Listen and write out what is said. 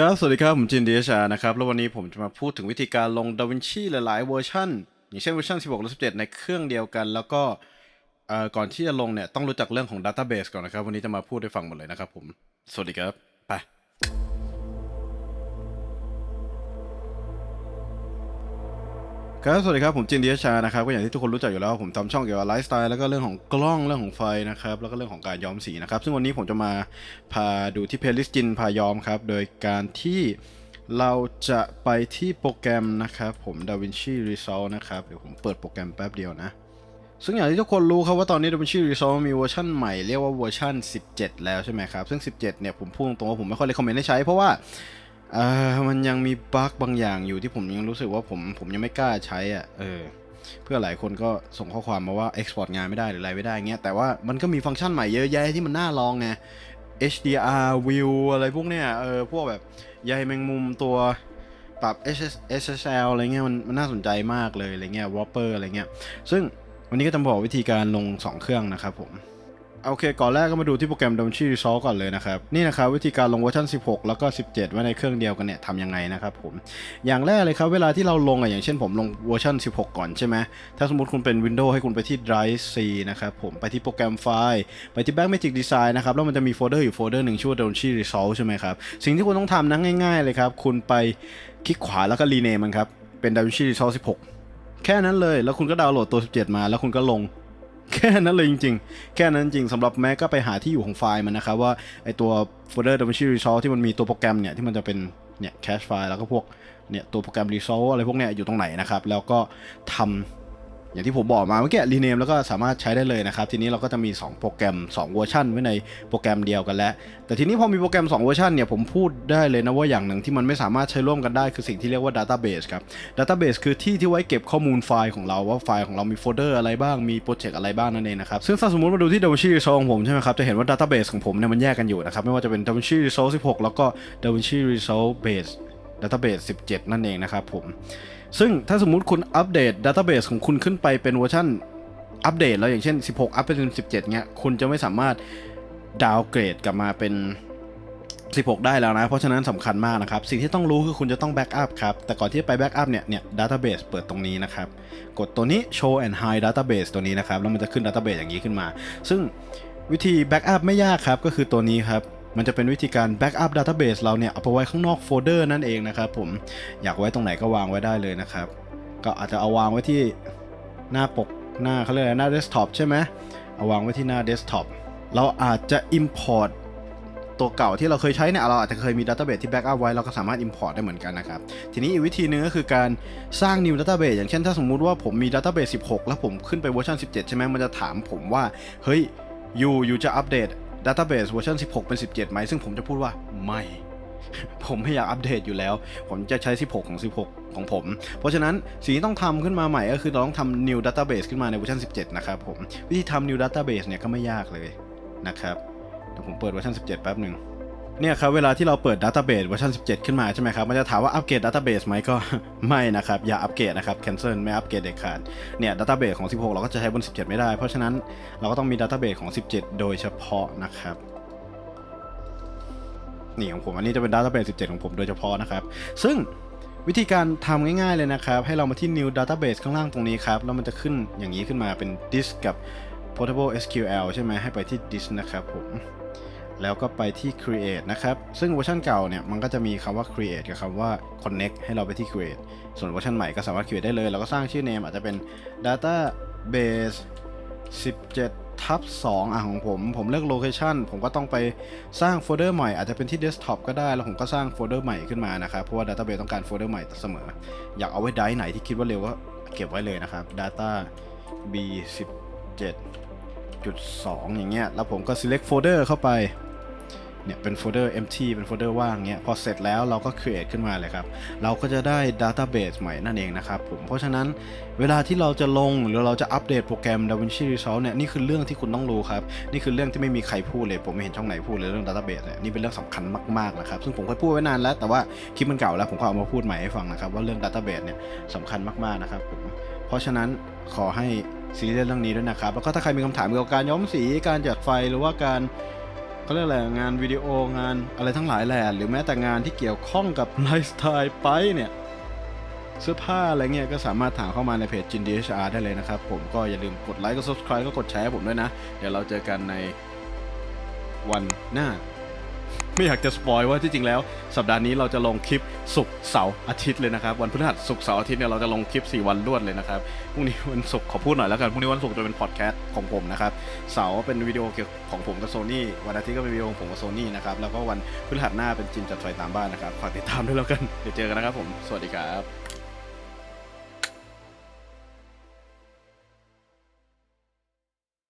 ครับ สวัสดีครับ ผมจินเดียชานะครับ แล้ววันนี้ผมจะมาพูดถึงวิธีการลง DaVinci หลาย ๆ เวอร์ชันอย่างเช่นเวอร์ชัน16และ17 ในเครื่องเดียวกัน แล้วก็ก่อนที่จะลงเนี่ย ต้องรู้จักเรื่องของ Database ก่อนนะครับ วันนี้จะมาพูดให้ฟังหมดเลยนะครับผม สวัสดีครับ ไป ครับสวัสดีครับ ผมจินเดียชานะครับก็อย่างที่ทุกคนรู้จักอยู่แล้ว ผมทำช่องเกี่ยวกับไลฟ์สไตล์แล้วก็เรื่องของกล้องเรื่องของไฟนะครับแล้วก็เรื่องของการย้อมสีนะครับ ซึ่งวันนี้ผมจะมาพาดูที่เพลย์ลิสต์จินพาย้อมครับ โดยการที่เราจะไปที่โปรแกรมนะครับ ผม DaVinci Resolve นะครับ เดี๋ยวผมเปิดโปรแกรมแป๊บเดียวนะ ซึ่งอย่างที่ทุกคนรู้ครับว่าตอนนี้ DaVinci Resolve มีเวอร์ชันใหม่เรียกว่าเวอร์ชัน17 แล้วใช่ไหมครับซึ่ง 17 เนี่ยผมพูดตรงว่าผมไม่ค่อยเลยคอมเมนต์ให้ใช้เพราะว่า เออมันยังมีบั๊กบางอย่างอยู่ที่ผมยังรู้สึกว่าผมผมยังไม่กล้าใช้อะเออเพื่อหลายคนก็ส่งข้อความมาว่า export งานไม่ได้หรืออะไรไม่ได้เงี้ยแต่ว่ามันก็มีฟังก์ชันใหม่เยอะแยะที่มันน่าลองไง HDR view อะไรพวกเนี้ยเออพวกแบบใยแมงมุมตัวปรับ S S L อะไรเงี้ยมันมันน่าสนใจมากเลยอะไรเงี้ย Whopper อะไรเงี้ยซึ่งวันนี้ก็จะบอกวิธีการลง 2 เครื่องนะครับผม โอเค ก่อนแรกก็มาดูที่โปรแกรม DaVinci Resolve ก่อนเลยนะครับ นี่นะครับวิธีการลงเวอร์ชัน16 แล้วก็ 17 ไว้ในเครื่องเดียวกันเนี่ยทำยังไงนะครับผม อย่างแรกเลยครับ เวลาที่เราลงอะอย่างเช่นผมลงเวอร์ชัน16 ก่อนใช่ไหมถ้าสมมติคุณเป็น Windows ให้คุณไปที่ Drive C นะครับผมไปที่โปรแกรมไฟล์ไปที่ Backmagic Design นะครับแล้วมันจะมีโฟลเดอร์อยู่โฟลเดอร์หนึ่งชื่อว่า DaVinci Resolve ใช่ไหมครับสิ่งที่คุณต้องทำนะง่าย ๆ เลยครับคุณไปคลิกขวาแล้วก็ rename มันครับเป็น DaVinci Resolve 16 แค่นั้นเลยแล้วคุณก็ดาวน์โหลดตัว 17 มา แล้วคุณก็ลง แค่นั้นเลยจริงๆ แค่นั้นจริงสำหรับแม็กก็ไปหาที่อยู่ของไฟล์มันนะครับว่าไอตัวโฟลเดอร์ DaVinci Resolve ที่มันมีตัวโปรแกรมเนี่ยที่มันจะเป็นเนี่ยแคชไฟล์แล้วก็พวกเนี่ยตัวโปรแกรม r e s o l v อะไรพวกเนี้ยอยู่ตรงไหนนะครับแล้วก็ทำ อย่างที่ผมบอกมาเมื่อกี้รีเนมแล้วก็สามารถใช้ได้เลยนะครับ ทีนี้เราก็จะมี 2 โปรแกรม 2 เวอร์ชันไว้ในโปรแกรมเดียวกันแล้ว แต่ทีนี้พอมีโปรแกรม 2 เวอร์ชันเนี่ยผมพูดได้เลยนะว่าอย่างหนึ่งที่มันไม่สามารถใช้ร่วมกันได้คือสิ่งที่เรียกว่า Database ครับ Database คือที่ที่ไว้เก็บข้อมูลไฟล์ของเราว่าไฟล์ของเรามีโฟลเดอร์อะไรบ้างมีโปรเจกต์อะไรบ้างนั่นเองนะครับซึ่งถ้าสมมติมาดูที่ DaVinci Resolve ของผมใช่ไหมครับจะเห็นว่า Database ของผมเนี่ยมันแยกกันอยู่นะครับไม่ว่าจะเป็น DaVinci Resolve 16 แล้วก็ DaVinci Resolve Base Database 17 นั่นเองนะครับผม ซึ่งถ้าสมมุติคุณอัปเดต Database ของคุณขึ้นไปเป็นเวอร์ชันอัปเดตแล้วอย่างเช่น 16 อัปเป็น 17 เงี้ย คุณจะไม่สามารถดาวเกรดกลับมาเป็น 16 ได้แล้วนะ เพราะฉะนั้นสำคัญมากนะครับ สิ่งที่ต้องรู้คือคุณจะต้องแบ็กอัพครับ แต่ก่อนที่จะไปแบ็กอัพเนี่ย เนี่ย database เบสเปิดตรงนี้นะครับ กดตัวนี้ show and hide database ตัวนี้นะครับ แล้วมันจะขึ้น database อย่างนี้ขึ้นมา ซึ่งวิธีแบ็กอัพไม่ยากครับ ก็คือตัวนี้ครับ มันจะเป็นวิธีการแบ็กอัพ database เราเนี่ยเอาไปไว้ข้างนอกโฟลเดอร์นั่นเองนะครับผมอยากไว้ตรงไหนก็วางไว้ได้เลยนะครับ ก็อาจจะเอาวางไว้ที่หน้าปกหน้าเขาเรียกหน้าเดสก์ท็อปใช่ไหมเอาวางไว้ที่หน้าเดสก์ท็อปเราอาจจะ Import ตัวเก่าที่เราเคยใช้เนี่ยเราอาจจะเคยมี Database ที่แบ็กอัพไว้เราก็สามารถ Import ได้เหมือนกันนะครับ ทีนี้อีกวิธีหนึงก็คือการสร้าง New Database อย่างเช่นถ้าสมมุติว่าผมมี Database 16 แล้วผมขึ้นไปเวอร์ชัน17 ใช่ไหมมันจะถามผมว่า เฮ้ยยูยูจะอัปเดต Database เวอร์ชัน16 เป็น 17 ไหม ซึ่งผมจะพูดว่าไม่ ผมไม่อยากอัปเดตอยู่แล้ว ผมจะใช้ 16 ของ 16 ของผม เพราะฉะนั้นสิ่งที่ต้องทำขึ้นมาใหม่ก็คือเราต้องทำ new database ขึ้นมาในเวอร์ชัน17 นะครับผม วิธีทำ new database เนี่ยก็ไม่ยากเลยนะครับเดี๋ยวผมเปิดเวอร์ชัน17 แป๊บหนึ่ง เนี่ยครับเวลาที่เราเปิด database เวอร์ชัน17 ขึ้นมาใช่ไหมครับ มันจะถามว่าอัปเกรด database ไหมก็ ไม่นะครับ อย่าอัปเกรดนะครับ cancel ไม่อัปเกรดเด็ดขาด เนี่ย database ของ 16 เราก็จะใช้บน 17 ไม่ได้ เพราะฉะนั้นเราก็ต้องมี database ของ 17 โดยเฉพาะนะครับนี่ของผมอันนี้จะเป็น database 17 ของผมโดยเฉพาะนะครับ ซึ่งวิธีการทำง่ายๆเลยนะครับ ให้เรามาที่ new database ข้างล่างตรงนี้ครับ แล้วมันจะขึ้นอย่างนี้ขึ้นมาเป็น disk กับ portable SQL ใช่ไหมให้ไปที่ disk นะครับผม แล้วก็ไปที่ create นะครับ ซึ่งเวอร์ชันเก่าเนี่ยมันก็จะมีคำว่า create กับคำว่า connect ให้เราไปที่ create ส่วนเวอร์ชันใหม่ก็สามารถ create ได้เลยเราก็สร้างชื่อ name อาจจะเป็น database 17ทับ2อะของผม ผมเลือก location ผมก็ต้องไปสร้างโฟลเดอร์ใหม่อาจจะเป็นที่ desktop ก็ได้ แล้วผมก็สร้างโฟลเดอร์ใหม่ขึ้นมานะครับ เพราะว่า database ต้องการโฟลเดอร์ใหม่เสมอ อยากเอาไว้ไดร์ไหนที่คิดว่าเร็วก็เก็บไว้เลยนะครับ data b 17 2อย่างเงี้ย แล้วผมก็ select folder เข้าไป เนี่ยเป็นโฟลเดอร์ empty เป็นโฟลเดอร์ว่างเงี้ยพอเสร็จแล้วเราก็ create ขึ้นมาเลยครับ เราก็จะได้ database ใหม่นั่นเองนะครับผมเพราะฉะนั้นเวลาที่เราจะลงหรือเราจะอัปเดตโปรแกรม DaVinci Resolve เนี่ยนี่คือเรื่องที่คุณต้องรู้ครับ นี่คือเรื่องที่ไม่มีใครพูดเลย ผมไม่เห็นช่องไหนพูดเลยเรื่อง database เนี่ยนี่เป็นเรื่องสำคัญมากๆนะครับซึ่งผมเคยพูดไว้นานแล้ว แต่ว่าคลิปมันเก่าแล้วผมก็เอามาพูดใหม่ให้ฟังนะครับว่าเรื่อง database เนี่ยสำคัญมากๆนะครับผมเพราะฉะนั้นขอให้ซีเรียสเรื่องนี้ด้วยนะครับ แล้วก็ถ้าใครมีคำถามเกี่ยวกับการย้อมสี การจัดไฟ หรือว่าการ เขาเรียกอะไรงานวิดีโองานอะไรทั้งหลายแหละหรือแม้แต่งานที่เกี่ยวข้องกับไลฟ์สไตล์ไปเนี่ยเสื้อผ้าอะไรเงี้ยก็สามารถถามเข้ามาในเพจจินดีอาร์ได้เลยนะครับ ผมก็อย่าลืมกดไลค์กด subscribe ก็กดแชร์ให้ผมด้วยนะ เดี๋ยวเราเจอกันในวันหน้า ไม่อยากจะสปอยว่าที่จริงแล้ว สัปดาห์นี้เราจะลงคลิปศุกร์เสาร์อาทิตย์เลยนะครับ วันพฤหัสศุกร์เสาร์อาทิตย์เนี่ยเราจะลงคลิป 4 วันรวดเลยนะครับพรุ่งนี้วันศุกร์ขอพูดหน่อยแล้วกันพรุ่งนี้วันศุกร์จะเป็นพอดแคสต์ของผมนะครับเสาร์เป็นวิดีโอเกี่ยวของผมกับโซนี่วันอาทิตย์ก็เป็นวิดีโอของผมกับโซนี่นะครับแล้วก็วันพฤหัสหน้าเป็นจินจัดไฟตามบ้านนะครับฝากติดตามด้วยแล้วกันเดี๋ยวเจอกันนะครับผมสวัสดีครับ